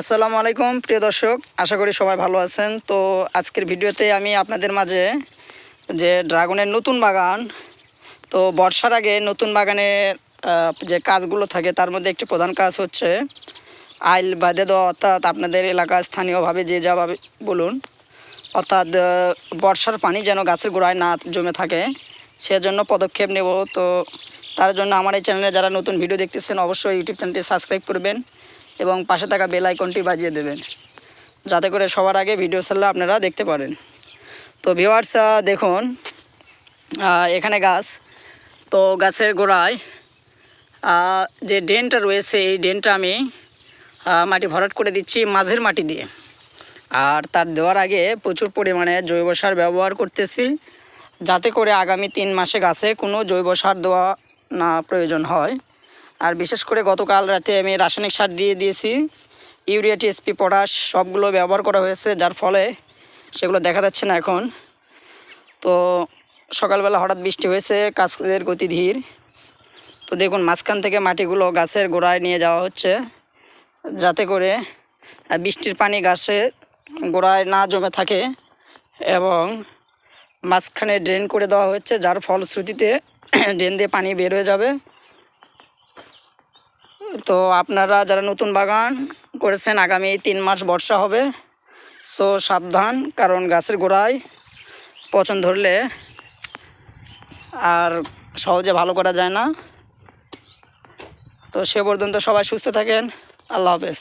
আসসালামু আলাইকুম, প্রিয় দর্শক। আশা করি সবাই ভালো আছেন। তো আজকের ভিডিওতে আমি আপনাদের মাঝে যে ড্রাগনের নতুন বাগান, তো বর্ষার আগে নতুন বাগানের যে কাজগুলো থাকে, তার মধ্যে একটি প্রধান কাজ হচ্ছে আইল বাঁধে দেওয়া, অর্থাৎ আপনাদের এলাকা স্থানীয়ভাবে যে যাভাবে বলুন, অর্থাৎ বর্ষার পানি যেন গাছের গোড়ায় না জমে থাকে, সেজন্য পদক্ষেপ নেব। তো তার জন্য আমার এই চ্যানেলে যারা নতুন ভিডিও দেখতেছেন, অবশ্যই ইউটিউব চ্যানেলটি সাবস্ক্রাইব করবেন। এবং পাশে থাকা বেল আইকনটি বাজিয়ে দেবেন, যাতে করে সবার আগে ভিডিও ছাড়লে আপনারা দেখতে পারেন। তো ভিওয়ার্স দেখুন এখানে গাছ। তো গাছের গোড়ায় যে ড্রেনটা রয়েছে, এই ড্রেনটা আমি মাটি ভরাট করে দিচ্ছি মাঝের মাটি দিয়ে। আর তার দেওয়ার আগে প্রচুর পরিমাণে জৈব সার ব্যবহার করতেছি, যাতে করে আগামী তিন মাসে গাছে কোনো জৈব সার দেওয়া না প্রয়োজন হয়। আর বিশেষ করে গতকাল রাতে আমি রাসায়নিক সার দিয়ে দিয়েছি। ইউরিয়া, টিএসপি, পটাশ, সবগুলো ব্যবহার করা হয়েছে, যার ফলে সেগুলো দেখা যাচ্ছে না এখন। তো সকালবেলা হঠাৎ বৃষ্টি হয়েছে, কাজের গতি ধীর। তো দেখুন, মাঝখান থেকে মাটিগুলো গাছের গোড়ায় নিয়ে যাওয়া হচ্ছে, যাতে করে বৃষ্টির পানি গাছের গোড়ায় না জমে থাকে এবং মাঝখানে ড্রেন করে দেওয়া হচ্ছে, যার ফলশ্রুতিতে ড্রেন দিয়ে পানি বের হয়ে যাবে। তো আপনারা যারা নতুন বাগান করেছেন, আগামী তিন মাস বর্ষা হবে সো সাবধান, কারণ গাছের গোড়ায় পচন ধরলে আর সহজে ভালো করা যায় না। তো সে পর্যন্ত সবাই সুস্থ থাকেন। আল্লাহ হাফেজ।